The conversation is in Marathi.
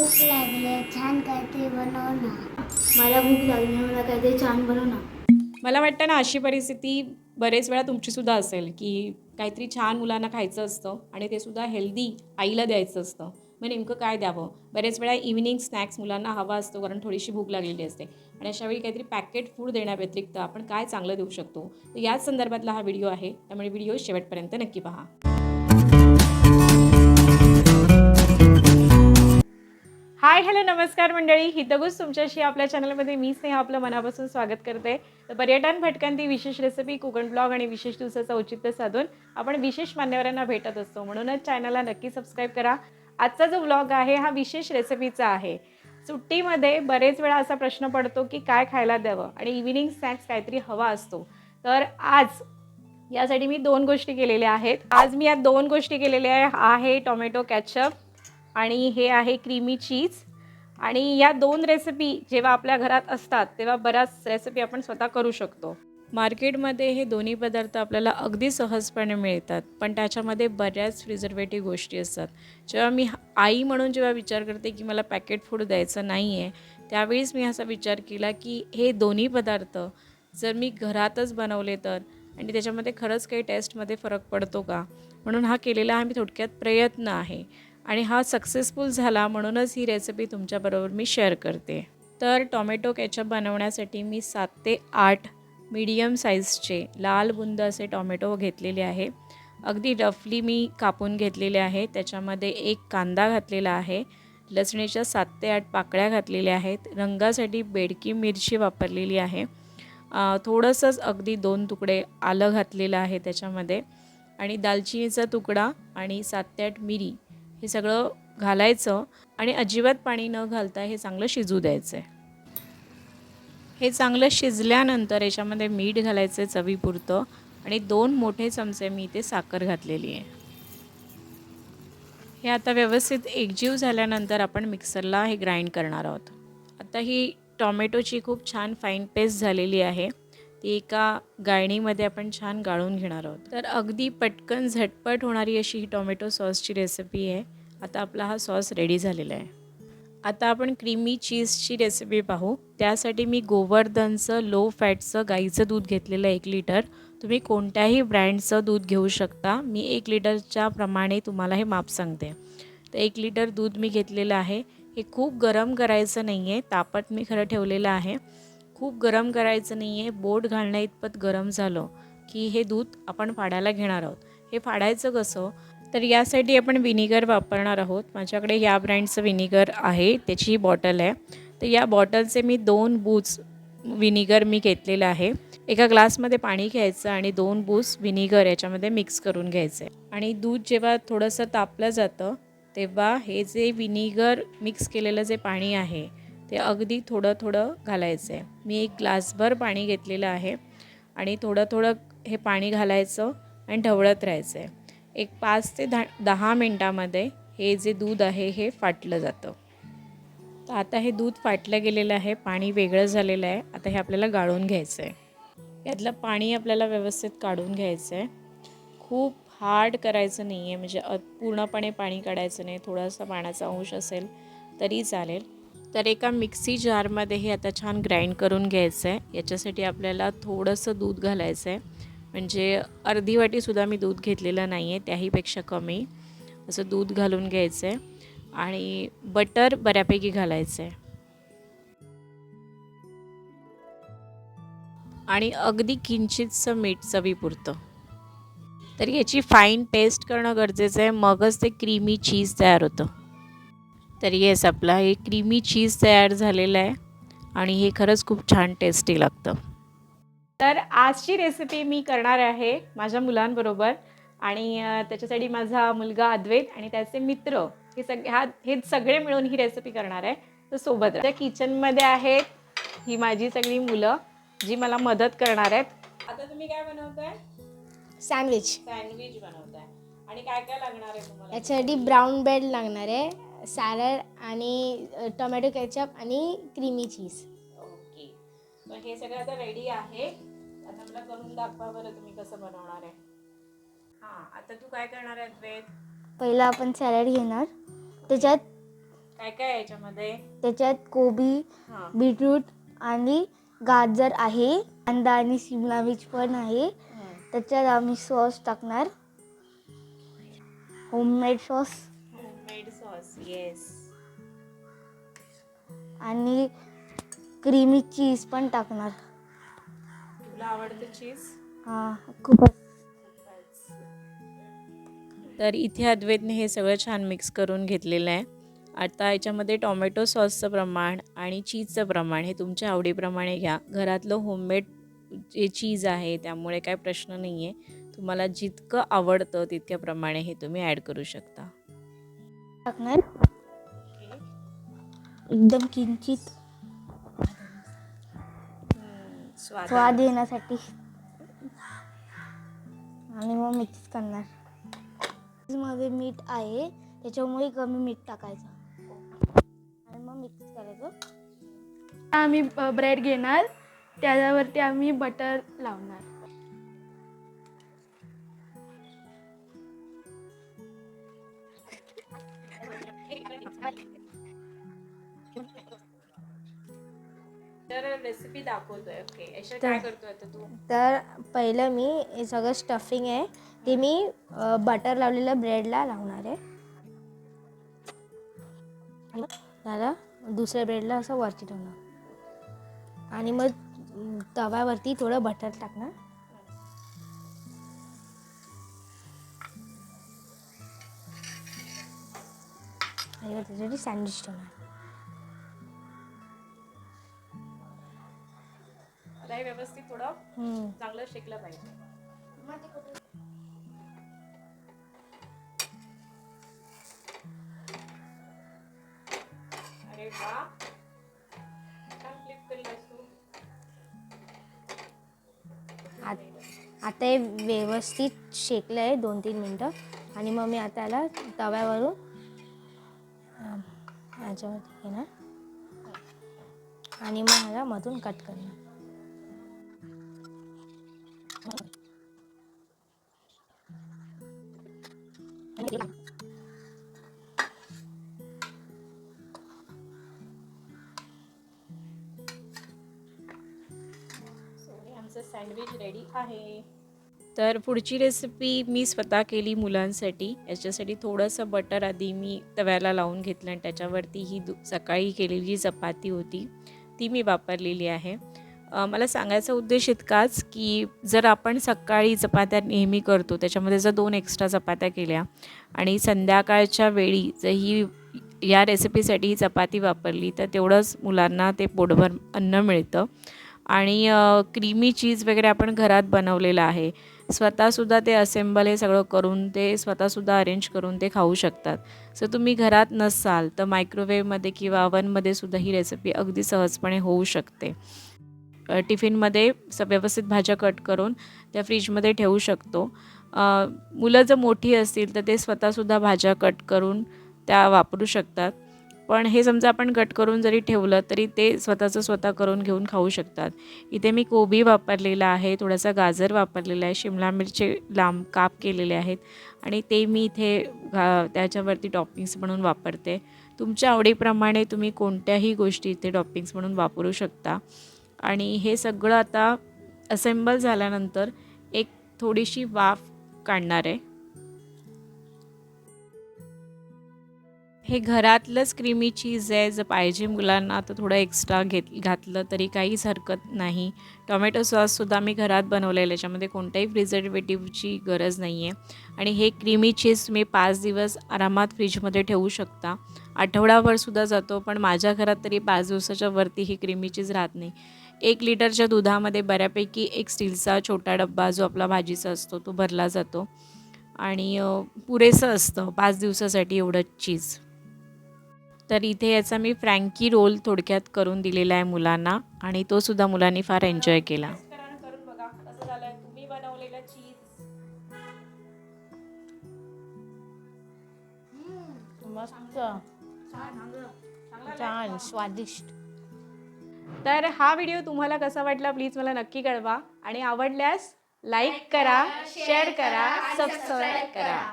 भूक लागली छान काहीतरी बनव ना. मला भूक लागली मला काहीतरी छान बनव ना. मला वाटतं ना अशी परिस्थिती बरेच वेळा तुमचीसुद्धा असेल की काहीतरी छान मुलांना खायचं असतं आणि ते सुद्धा हेल्दी आईला द्यायचं असतं. मग नेमकं काय द्यावं? बरेच वेळा इव्हिनिंग स्नॅक्स मुलांना हवा असतो कारण थोडीशी भूक लागलेली असते. आणि अशा वेळी काहीतरी पॅकेट फूड देण्याव्यतिरिक्त आपण काय चांगलं देऊ शकतो? तर याच संदर्भातला हा व्हिडिओ आहे. त्यामुळे व्हिडिओ शेवटपर्यंत नक्की पहा. हाय हॅलो नमस्कार मंडळी. हितगुज तुमच्याशी आपल्या चॅनलमध्ये मी स्नेहा आपलं मनापासून स्वागत करते. तर पर्यटन भटकंती विशेष रेसिपी कोकण ब्लॉग आणि विशेष दिवसाचं औचित्य साधून आपण विशेष मान्यवरांना भेटत असतो. म्हणूनच चॅनलला नक्की सबस्क्राईब करा. आजचा जो ब्लॉग आहे हा विशेष रेसिपीचा आहे. सुट्टीमध्ये बरेच वेळा असा प्रश्न पडतो की काय खायला द्यावं? आणि इव्हिनिंग स्नॅक्स काहीतरी हवा असतो. तर आज यासाठी मी दोन गोष्टी केलेल्या आहेत. आज मी या दोन गोष्टी केलेल्या आहे. आहे टोमॅटो कॅचअप आणि हे आहे क्रीमी चीज आणि या दोन रेसिपी जेव्हा आपल्या घरात असतात तेव्हा बऱ्याच रेसिपी आपण स्वतः करू शकतो. मार्केटमध्ये हे दोन्ही पदार्थ आपल्याला अगदी सहजपणे मिळतात पण त्याच्यामध्ये बऱ्याच प्रिझर्वेटिव्ह गोष्टी असतात. जेव्हा मी आई म्हणून जेव्हा विचार करते की मला पॅकेट फूड द्यायचं नाही आहे त्यावेळीच मी असा विचार केला की हे दोन्ही पदार्थ जर मी घरातच बनवले तर आणि त्याच्यामध्ये खरंच काही टेस्टमध्ये फरक पडतो का? म्हणून हा केलेला हा मी थोडक्यात प्रयत्न आहे. आणि हा सक्सेसफुल झाला म्हणूनच ही रेसिपी तुमच्याबरोबर मी शेअर करते. तर टॉमॅटो केचप बनवण्यासाठी मी सात ते आठ मीडियम साईजचे लाल बुंद असे टॉमॅटो घेतलेले आहे. अगदी रफली मी कापून घेतलेले आहे. त्याच्यामध्ये एक कांदा घातलेला आहे. लसणीच्या सात ते आठ पाकळ्या घातलेल्या आहेत. रंगासाठी बेडकी मिरची वापरलेली आहे. थोडंसंच अगदी दोन तुकडे आलं घातलेलं आहे त्याच्यामध्ये. आणि दालचिनीचा तुकडा आणि सात ते आठ मिरी हे सगळं घालायचं आणि अजिबात पाणी न घालता हे चांगलं शिजू द्यायचं आहे हे चांगलं शिजल्यानंतर याच्यामध्ये मीठ घालायचं आहे चवीपुरतं आणि दोन मोठे चमचे मी इथे साखर घातलेली आहे. हे आता व्यवस्थित एकजीव झाल्यानंतर आपण मिक्सरला हे ग्राइंड करणार आहोत. आता ही टॉमॅटोची खूप छान फाईन पेस्ट झालेली आहे. ती एका गाळणीमध्ये आपण छान गाळून घेणार आहोत. तर अगदी पटकन झटपट होणारी अशी ही टोमॅटो सॉसची रेसिपी आहे. आता आपला हा सॉस रेडी झालेला आहे. आता आपण क्रीमी चीजची रेसिपी पाहू. त्यासाठी मी गोवर्धनचं लो फॅटचं गाईचं दूध घेतलेलं आहे एक लिटर. तुम्ही कोणत्याही ब्रँडचं दूध घेऊ शकता. मी एक लिटरच्या प्रमाणे तुम्हाला हे माप सांगते. तर एक लिटर दूध मी घेतलेलं आहे. हे खूप गरम करायचं नाही आहे तापत मी खरं ठेवलेलं आहे. खूप गरम करायचं नाही आहे बोट घालण्या इतपत गरम झालं की हे दूध आपण फाडायला घेणार आहोत. हे फाडायचं कसं? तर यासाठी आपण विनिगर वापरणार आहोत. माझ्याकडे या ब्रँडचं विनिगर आहे. त्याची ही बॉटल आहे. तर या बॉटलचे मी दोन बूज विनिगर मी घेतलेलं आहे. एका ग्लासमध्ये पाणी घ्यायचं आणि दोन बूज विनिगर याच्यामध्ये मिक्स करून घ्यायचं. आहे आणि दूध जेव्हा थोडंसं तापलं जातं तेव्हा हे जे विनिगर मिक्स केलेलं जे पाणी आहे ते अगदी थोडं थोडं घालायचं आहे मी एक ग्लासभर पाणी घेतलेलं आहे आणि थोडं थोडं हे पाणी घालायचं आणि ढवळत राहायचं आहे एक पाच ते दहा दहा मिनटामध्ये हे जे दूध आहे हे फाटलं जातं. तर आता हे दूध फाटलं गेलेलं आहे पाणी वेगळं झालेलं आहे. आता हे आपल्याला गाळून घ्यायचं आहे यातलं पाणी आपल्याला व्यवस्थित काढून घ्यायचं आहे खूप हार्ड करायचं नाही आहे म्हणजे पूर्णपणे पाणी काढायचं नाही. थोडासा पाण्याचा अंश असेल तरी चालेल. तर एका मिक्सी जारमध्ये हे आता छान ग्राइंड करून घ्यायचं आहे. याच्यासाठी आपल्याला थोडंसं दूध घालायचं आहे. म्हणजे अर्धी वाटीसुद्धा मी दूध घेतलेलं नाही आहे त्याहीपेक्षा कमी. असं दूध घालून घ्यायचं आहे. आणि बटर बऱ्यापैकी घालायचं आहे. आणि अगदी किंचितचं मीठ चवीपुरतं. तर याची फाईन पेस्ट करणं गरजेचं आहे. मगच ते क्रीमी चीज तयार होतं. तर येस आपला हे क्रीमी चीज तयार झालेलं आहे आणि हे खरंच खूप छान टेस्टी लागतं. तर आजची रेसिपी मी करणार आहे माझ्या मुलांबरोबर आणि त्याच्यासाठी माझा मुलगा अद्वैत आणि त्याचे मित्र हे सगळे हा हे सगळे मिळून ही रेसिपी करणार आहे. तर सोबत त्या किचनमध्ये आहेत ही माझी सगळी मुलं जी मला मदत करणार आहेत. आता तुम्ही काय बनवताय? सँडविच सँडविच बनवताय. आणि काय काय लागणार आहे तुम्हाला? याच्यासाठी ब्राऊन ब्रेड लागणार आहे. सॅलड आणि टोमॅटो केचप आणि क्रीमी चीज. ओके. तर हे सगळं आता रेडी आहे. आता मला करून दाखवा बरं तुम्ही कसं बनवणार आहे. हां आता तू काय करणार आहे अद्वैत पहिला आपण सॅलड घेणार. त्याच्यात काय काय आहे याच्यामध्ये? त्याच्यात कोबी हा. बीटरूट आणि गाजर आहे. कांदा आणि शिमला मिर्च पण आहे. त्याच्यात आम्ही सॉस टाकणार. Homemade sauce. सॉस येस आणि क्रीमी चीज पण टाकणार. तुला आवडतं चीज हा खूपच. तर इथे अद्वैतने हे सगळं छान मिक्स करून घेतलेलं आहे. आता याच्यामध्ये टॉमॅटो सॉसचं प्रमाण आणि चीजचं प्रमाण हे तुमच्या आवडीप्रमाणे घ्या. घरातलं होममेड जे चीज आहे त्यामुळे काय प्रश्न नाही आहे तुम्हाला जितकं आवडतं तितक्याप्रमाणे हे तुम्ही ॲड करू शकता. टाकणार. एकदम किंचित स्वाद येण्यासाठी. आणि मग मिक्स करणार. मध्ये मीठ आहे त्याच्यामुळे कमी मीठ टाकायचं. आणि मग मिक्स करायचं. आम्ही ब्रेड घेणार त्याच्यावरती आम्ही बटर लावणार. तर रेसिपी दाखवतोय. ओके याच्या काय करतोय तू? तर पहिलं मी हे सगळं स्टफिंग आहे. ते मी बटर लावलेलं ब्रेडला लावणार आहे. झालं दुसऱ्या ब्रेडला असं वरती ठेवणार. आणि मग अं, तव्यावरती थोडं बटर टाकणार. मग त्याच्यासाठी सँडविच ठेवणार मला हे व्यवस्थित थोडं हम्म. चांगलं शिकलं पाहिजे अरे वा छान flip केलंस तू. आत- आता हे व्यवस्थित शेकलं आहे दोन तीन मिनटं आणि मग मी आता याला तव्यावरून याच्यावरती घेणार आणि मग ह्याला मधून कट करणार हे आमचं सँडविच रेडी आहे. तर पुढची रेसिपी मी स्वतः केली मुलांसाठी. याच्यासाठी थोडंसं बटर आधी मी तव्याला लावून घेतलं आणि त्याच्यावरती ही दु सकाळी केलेली जी चपाती होती ती मी वापरलेली आहे. मला सांगायचा उद्देश इतकाच की जर आपण सकाळी चपात्या नेहमी करतो त्याच्यामध्ये जर दोन एक्स्ट्रा चपात्या केल्या आणि संध्याकाळच्या वेळी जर ही या रेसिपीसाठी ही चपाती वापरली तर तेवढंच मुलांना ते पोटभर अन्न मिळतं. आणि क्रीमी चीज वगैरे आपण घरात बनवलेलं आहे. स्वतःसुद्धा ते असेंबल हे सगळं करून ते स्वतःसुद्धा अरेंज करून ते खाऊ शकतात. सो तुम्ही घरात नसाल तर मायक्रोवेवमध्ये किंवा अवनमध्ये सुद्धा ही रेसिपी अगदी सहजपणे होऊ शकते. टिफिनमध्ये स व्यवस्थित भाज्या कट करून त्या फ्रीजमध्ये ठेवू शकतो. मुलं जर मोठी असतील तर ते स्वतःसुद्धा भाज्या कट करून त्या वापरू शकतात. पण हे समजा आपण कट करून जरी ठेवलं तरी ते स्वतःचं स्वतः करून घेऊन खाऊ शकतात. इथे मी कोबी वापरलेला आहे थोडासा गाजर वापरलेला आहे शिमला मिरची लांब काप केलेले आहेत आणि ते मी इथे घा त्याच्यावरती टॉपिंग्स म्हणून वापरते. तुमच्या आवडीप्रमाणे तुम्ही कोणत्याही गोष्टी इथे टॉपिंग्स म्हणून वापरू शकता. आणि हे सगळं आता असेंबल झाल्यानंतर एक थोडीशी वाफ काढणार आहे. हे घरातलंच क्रीमी चीज आहे जर पाहिजे मुलांना तर थोडं एक्स्ट्रा घेत घातलं तरी काहीच हरकत नाही. टॉमॅटो सॉससुद्धा मी घरात बनवलेलं याच्यामध्ये कोणत्याही प्रिझर्वेटिव्हची गरज नाही आहे आणि हे क्रीमी चीज तुम्ही पाच दिवस आरामात फ्रीजमध्ये ठेवू शकता. आठवडाभरसुद्धा जातो पण माझ्या घरात तरी पाच दिवसाच्या वरती ही क्रीमी चीज राहत नाही. एक लिटरच्या दुधामध्ये बऱ्यापैकी एक स्टीलचा छोटा डब्बा जो आपला भाजीचा असतो तो भरला जातो. आणि पुरेसं असतं पाच दिवसासाठी एवढं चीज तर इथे याचा मी फ्रँकी रोल थोडक्यात करून दिलेला आहे मुलांना आणि तो सुद्धा मुलांनी फार एन्जॉय केला. करून बघा कसं झालंय? तुम्ही बनवलेलं चीज मस्त. छान स्वादिष्ट. तर हा व्हिडिओ तुम्हाला कसा वाटला प्लीज मला नक्की कळवा. आणि आवडल्यास लाईक करा शेअर करा. सबस्क्राईब करा.